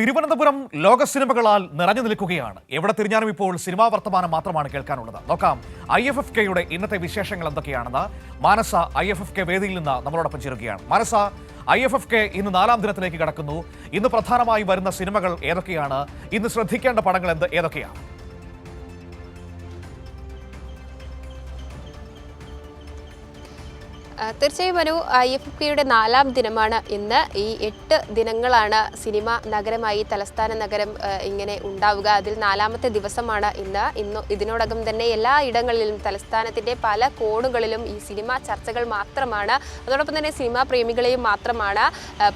തിരുവനന്തപുരം ലോക സിനിമകളാൽ നിറഞ്ഞു നിൽക്കുകയാണ്. എവിടെ തിരിഞ്ഞാലും ഇപ്പോൾ സിനിമാ വർത്തമാനം മാത്രമാണ് കേൾക്കാനുള്ളത്. നോക്കാം ഐ എഫ് എഫ് കെയുടെ ഇന്നത്തെ വിശേഷങ്ങൾ എന്തൊക്കെയാണെന്ന് Manasa I F F K വേദിയിൽ നിന്ന് നമ്മളോടൊപ്പം ചേരുകയാണ്. Manasa I F F K ഇന്ന് നാലാം ദിനത്തിലേക്ക് കടക്കുന്നു. ഇന്ന് പ്രധാനമായി വരുന്ന സിനിമകൾ ഏതൊക്കെയാണ്? ഇന്ന് ശ്രദ്ധിക്കേണ്ട പടങ്ങൾ എന്ത്? ഏതൊക്കെയാണ്? തീർച്ചയായും മനു ഐ എഫ് എഫ് കെയുടെ നാലാം ദിനമാണ് ഇന്ന്. ഈ എട്ട് ദിനങ്ങളാണ് സിനിമ നഗരമായി തലസ്ഥാന നഗരം ഇങ്ങനെ ഉണ്ടാവുക. അതിൽ നാലാമത്തെ ദിവസമാണ് ഇന്ന്. ഇന്ന് ഇതിനോടകം തന്നെ എല്ലാ ഇടങ്ങളിലും തലസ്ഥാനത്തിന്റെ പല കോണുകളിലും ഈ സിനിമ ചർച്ചകൾ മാത്രമാണ്. അതോടൊപ്പം തന്നെ സിനിമാ പ്രേമികളെയും മാത്രമാണ്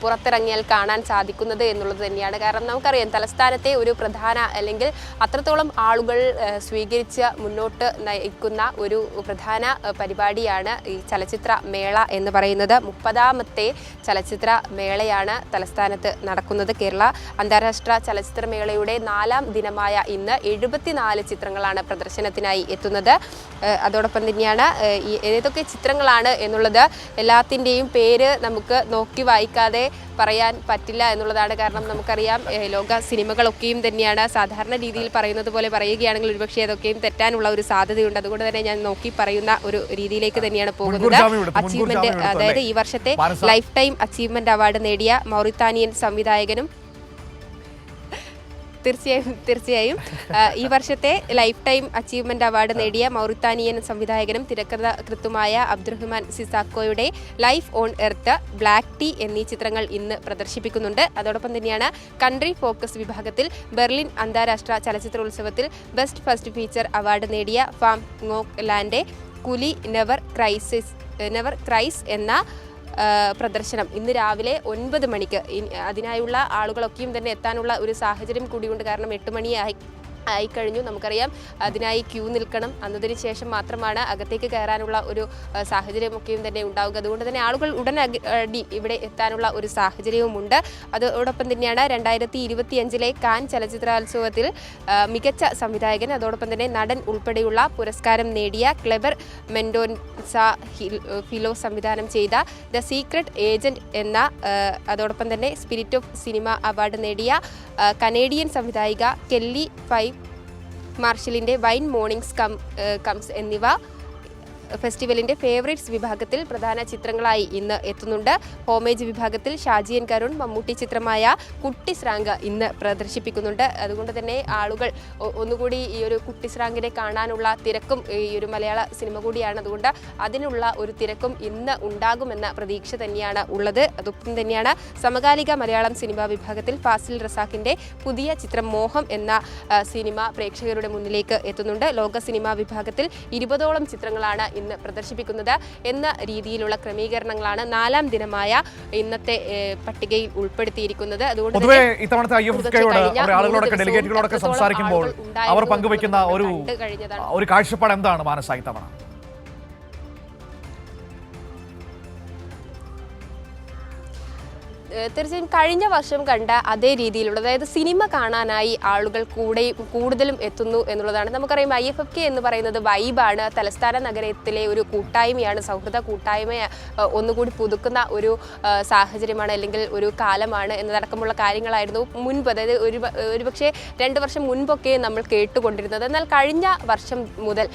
പുറത്തിറങ്ങിയാൽ കാണാൻ സാധിക്കുന്നത് എന്നുള്ളത് തന്നെയാണ്. കാരണം നമുക്കറിയാം തലസ്ഥാനത്തെ ഒരു പ്രധാന അല്ലെങ്കിൽ അത്രത്തോളം ആളുകൾ സ്വീകരിച്ച് മുന്നോട്ട് നയിക്കുന്ന ഒരു പ്രധാന പരിപാടിയാണ് ഈ ചലച്ചിത്ര മേള എന്ന് പറയുന്നത് മുപ്പതാമത്തെ ചലച്ചിത്ര മേളയാണ് തലസ്ഥാനത്ത് നടക്കുന്നത്. കേരള അന്താരാഷ്ട്ര ചലച്ചിത്ര മേളയുടെ നാലാം ദിനമായ ഇന്ന് എഴുപത്തിനാല് ചിത്രങ്ങളാണ് പ്രദർശനത്തിനായി എത്തുന്നത്. അതോടൊപ്പം തന്നെയാണ് ഏതൊക്കെ ചിത്രങ്ങളാണ് എന്നുള്ളത് എല്ലാത്തിന്റെയും പേര് നമുക്ക് നോക്കി വായിക്കാതെ പറയാൻ പറ്റില്ല എന്നുള്ളതാണ് കാരണം നമുക്കറിയാം ലോക സിനിമകളൊക്കെയും തന്നെയാണ് സാധാരണ രീതിയിൽ പറയുന്നത് പോലെ പറയുകയാണെങ്കിൽ ഒരുപക്ഷെ അതൊക്കെയും തെറ്റാനുള്ള ഒരു സാധ്യതയുണ്ട്. അതുകൊണ്ട് തന്നെ ഞാൻ നോക്കി പറയുന്ന ഒരു രീതിയിലേക്ക് തന്നെയാണ് പോകുന്നത്. അച്ചീവ്മെന്റ് അതായത് ഈ വർഷത്തെ ലൈഫ് ടൈം അച്ചീവ്മെന്റ് അവാർഡ് നേടിയ മൗറിത്താനിയൻ സംവിധായകനും തീർച്ചയായും തീർച്ചയായും. ഈ വർഷത്തെ ലൈഫ് ടൈം അച്ചീവ്മെന്റ് അവാർഡ് നേടിയ മൗറിത്താനിയൻ സംവിധായകനും തിരക്കഥ കൃത്തുമായ Abderrahmane സിസാക്കോയുടെ life on earth black tea എന്നീ ചിത്രങ്ങൾ ഇന്ന് പ്രദർശിപ്പിക്കുന്നുണ്ട്. അതോടൊപ്പം തന്നെയാണ് കൺട്രി ഫോക്കസ് വിഭാഗത്തിൽ ബെർലിൻ അന്താരാഷ്ട്ര ചലച്ചിത്രോത്സവത്തിൽ ബെസ്റ്റ് ഫസ്റ്റ് ഫീച്ചർ അവാർഡ് നേടിയ ഫാം ലാൻഡെ കുലി നെവർ ക്രൈസിസ് നെവർ ക്രൈസ് എന്ന പ്രദർശനം. ഇന്ന് രാവിലെ ഒൻപത് മണിക്ക്. അതിനായുള്ള ആളുകളൊക്കെയും തന്നെ എത്താനുള്ള ഒരു സാഹചര്യം കൂടിയുണ്ട്. കാരണം എട്ട് മണിയായി. ആയിക്കഴിഞ്ഞു നമുക്കറിയാം അതിനായി ക്യൂ നിൽക്കണം. അന്നതിന് ശേഷം മാത്രമാണ് അകത്തേക്ക് കയറാനുള്ള ഒരു സാഹചര്യമൊക്കെയും തന്നെ ഉണ്ടാവുക. അതുകൊണ്ട് തന്നെ ആളുകൾ ഉടൻ അടി ഇവിടെ എത്താനുള്ള ഒരു സാഹചര്യവുമുണ്ട്. അതോടൊപ്പം തന്നെയാണ് രണ്ടായിരത്തി ഇരുപത്തി അഞ്ചിലെ കാൻ ചലച്ചിത്രോത്സവത്തിൽ മികച്ച സംവിധായകൻ അതോടൊപ്പം തന്നെ നടൻ ഉൾപ്പെടെയുള്ള പുരസ്കാരം നേടിയ ക്ലെബർ മെൻഡോൻസ ഫിലോ സംവിധാനം ചെയ്ത ദ സീക്രട്ട് ഏജന്റ് എന്ന അതോടൊപ്പം തന്നെ സ്പിരിറ്റ് ഓഫ് സിനിമ അവാർഡ് നേടിയ കനേഡിയൻ സംവിധായിക കെല്ലി ഫൈവ് മാർഷലിന്റെ വൈൻ മോർണിംഗ്സ് കം കംസ് എന്നിവ ഫെസ്റ്റിവലിന്റെ ഫേവറേറ്റ്സ് വിഭാഗത്തിൽ പ്രധാന ചിത്രങ്ങളായി ഇന്ന് എത്തുന്നുണ്ട്. ഹോമേജ് വിഭാഗത്തിൽ ഷാജിയൻ കരുൺ മമ്മൂട്ടി ചിത്രമായ കുട്ടി സ്രാങ്ക് ഇന്ന് പ്രദർശിപ്പിക്കുന്നുണ്ട്. അതുകൊണ്ട് തന്നെ ആളുകൾ ഒന്നുകൂടി ഈ ഒരു കുട്ടി സ്രാങ്കിനെ കാണാനുള്ള തിരക്കും ഈ ഒരു മലയാള സിനിമ കൂടിയാണ്. അതുകൊണ്ട് അതിനുള്ള ഒരു തിരക്കും ഇന്ന് ഉണ്ടാകുമെന്ന പ്രതീക്ഷ തന്നെയാണ് ഉള്ളത്. അതൊപ്പം തന്നെയാണ് സമകാലിക മലയാളം സിനിമാ വിഭാഗത്തിൽ ഫാസിൽ റസാഖിന്റെ പുതിയ ചിത്രം മോഹം എന്ന സിനിമ പ്രേക്ഷകരുടെ മുന്നിലേക്ക് എത്തുന്നുണ്ട്. ലോക സിനിമാ വിഭാഗത്തിൽ ഇരുപതോളം ചിത്രങ്ങളാണ് ഇന്ന് പ്രദർശിപ്പിക്കുന്നത് എന്ന രീതിയിലുള്ള ക്രമീകരണങ്ങളാണ് നാലാം ദിനമായ ഇന്നത്തെ പട്ടികയിൽ ഉൾപ്പെടുത്തിയിരിക്കുന്നത് അതുകൊണ്ട് ഇത്തവണത്തെ ഐ എഫ് ആളുകളോടൊക്കെ ഡെലിഗേറ്റുകളോടൊക്കെ സംസാരിക്കുമ്പോൾ അവർ പങ്കുവയ്ക്കുന്ന ഒരു. ഒരു കാഴ്ചപ്പാട് എന്താണ് മാനസ ഇത്തവണ തീർച്ചയായും കഴിഞ്ഞ വർഷം കണ്ട അതേ രീതിയിലുള്ള അതായത് സിനിമ കാണാനായി ആളുകൾ കൂടെ കൂടുതലും എത്തുന്നു എന്നുള്ളതാണ്. നമുക്കറിയാം ഐ എഫ് എഫ് കെ എന്ന് പറയുന്നത് വൈബാണ്. തലസ്ഥാന നഗരത്തിലെ ഒരു കൂട്ടായ്മയാണ് സൗഹൃദ കൂട്ടായ്മ ഒന്നുകൂടി പുതുക്കുന്ന ഒരു സാഹചര്യമാണ് അല്ലെങ്കിൽ ഒരു കാലമാണ് എന്നതടക്കമുള്ള കാര്യങ്ങളായിരുന്നു മുൻപ്. അതായത് ഒരു ഒരുപക്ഷെ രണ്ട് വർഷം മുൻപൊക്കെ നമ്മൾ കേട്ടുകൊണ്ടിരുന്നത്. എന്നാൽ കഴിഞ്ഞ വർഷം മുതൽ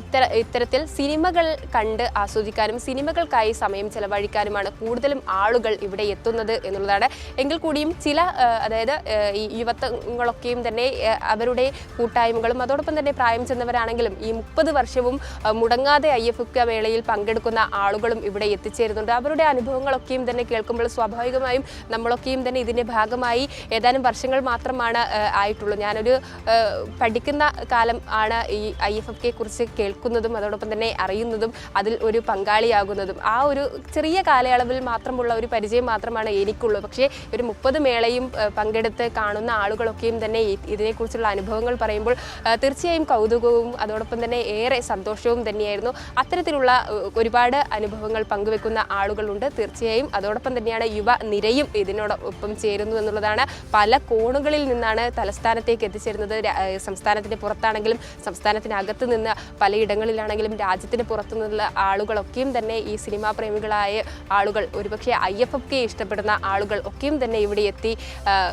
ഇത്തര ഇത്തരത്തിൽ സിനിമകൾ കണ്ട് ആസ്വദിക്കാനും സിനിമകൾക്കായി സമയം ചെലവഴിക്കാനുമാണ് കൂടുതലും ആളുകൾ ഇവിടെ എത്തുന്നത് എന്നുള്ളതാണ്. എങ്കിൽ കൂടിയും ചില അതായത് ഈ യുവത്വങ്ങളൊക്കെയും തന്നെ അവരുടെ കൂട്ടായ്മകളും അതോടൊപ്പം തന്നെ പ്രായം ചെന്നവരാണെങ്കിലും ഈ മുപ്പത് വർഷവും മുടങ്ങാതെ ഐ എഫ് ഒക്കെ മേളയിൽ പങ്കെടുക്കുന്ന ആളുകളും ഇവിടെ എത്തിച്ചേരുന്നുണ്ട്. അവരുടെ അനുഭവങ്ങളൊക്കെയും തന്നെ കേൾക്കുമ്പോൾ സ്വാഭാവികമായും നമ്മളൊക്കെയും തന്നെ ഇതിന്റെ ഭാഗമായി ഏതാനും വർഷങ്ങൾ മാത്രമാണ് ആയിട്ടുള്ളൂ. ഞാനൊരു പഠിക്കുന്ന കാലം ആണ് ഈ ഐ എഫ് എഫ് കുറിച്ച് കേൾക്കുന്നതും അതോടൊപ്പം തന്നെ അറിയുന്നതും അതിൽ ഒരു പങ്കാളിയാകുന്നതും. ആ ഒരു ചെറിയ കാലയളവിൽ മാത്രമുള്ള ഒരു പരിചയം മാത്രമാണ് എനിക്കുള്ളൂ പക്ഷേ ഒരു മുപ്പത് മേളയും പങ്കെടുത്ത് കാണുന്ന ആളുകളൊക്കെയും തന്നെ ഇതിനെക്കുറിച്ചുള്ള അനുഭവങ്ങൾ പറയുമ്പോൾ തീർച്ചയായും കൗതുകവും അതോടൊപ്പം തന്നെ ഏറെ സന്തോഷവും തന്നെയായിരുന്നു. അത്തരത്തിലുള്ള ഒരുപാട് അനുഭവങ്ങൾ പങ്കുവെക്കുന്ന ആളുകളുണ്ട്. തീർച്ചയായും അതോടൊപ്പം തന്നെയാണ് യുവ നിരയും ഇതിനോടൊപ്പം ചേരുന്നു എന്നുള്ളതാണ്. പല കോണുകളിൽ നിന്നാണ് തലസ്ഥാനത്തേക്ക് എത്തിച്ചേരുന്നത്. സംസ്ഥാനത്തിന്റെ പുറത്താണെങ്കിലും സംസ്ഥാനത്തിനകത്ത് നിന്ന് പലയിടങ്ങളിലാണെങ്കിലും രാജ്യത്തിന് പുറത്തു നിന്നുള്ള ആളുകളൊക്കെയും തന്നെ ഈ സിനിമാ പ്രേമികളായ ആളുകൾ ഒരുപക്ഷെ ഐ എഫ് എഫ് കെ ഇഷ്ടപ്പെടുന്ന ആളുകൾ ഒക്കെയും തന്നെ ഇവിടെ എത്തി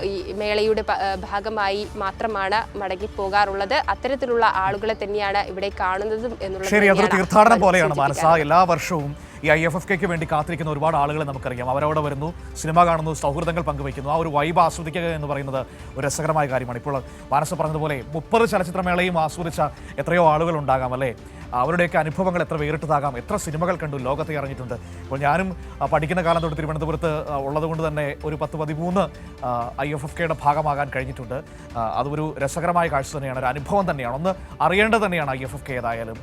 ഈ മേളയുടെ ഭാഗമായി മാത്രമാണ് മടങ്ങി പോകാറുള്ളത് അത്തരത്തിലുള്ള ആളുകളെ തന്നെയാണ് ഇവിടെ കാണുന്നതും എന്നുള്ളത് ശരി അതൊരു തീർത്ഥാടനം പോലെയാണ് മാനസ. എല്ലാ വർഷവും ഈ ഐ എഫ് എഫ് കെക്ക് വേണ്ടി കാത്തിരിക്കുന്ന ഒരുപാട് ആളുകളെ നമുക്കറിയാം. അവരവിടെ വരുന്നു സിനിമ കാണുന്നു സൗഹൃദങ്ങൾ പങ്കുവയ്ക്കുന്നു. ആ ഒരു വൈബ് ആസ്വദിക്കുക എന്ന് പറയുന്നത് ഒരു രസകരമായ കാര്യമാണ്. ഇപ്പോൾ മാനസ പറഞ്ഞതുപോലെ മുപ്പത് ചലച്ചിത്രമേളയും ആസ്വദിച്ച എത്രയോ ആളുകൾ ഉണ്ടാകാം അല്ലേ? അവരുടെയൊക്കെ അനുഭവങ്ങൾ എത്ര വേറിട്ടതാകാം എത്ര സിനിമകൾ കണ്ടു ലോകത്തെ ഇറങ്ങിയിട്ടുണ്ട്. ഇപ്പോൾ ഞാനും പഠിക്കുന്ന കാലം തൊട്ട് തിരുവനന്തപുരത്ത് ഉള്ളതുകൊണ്ട് തന്നെ ഒരു പത്ത് പതിമൂന്ന് ഐ എഫ് എഫ് കെയുടെ ഭാഗമാകാൻ കഴിഞ്ഞിട്ടുണ്ട്. അതൊരു രസകരമായ കാഴ്ച തന്നെയാണ് ഒരു അനുഭവം തന്നെയാണ്. ഒന്ന് അറിയേണ്ടത് തന്നെയാണ് ഐ എഫ് എഫ് കെ ഏതായാലും.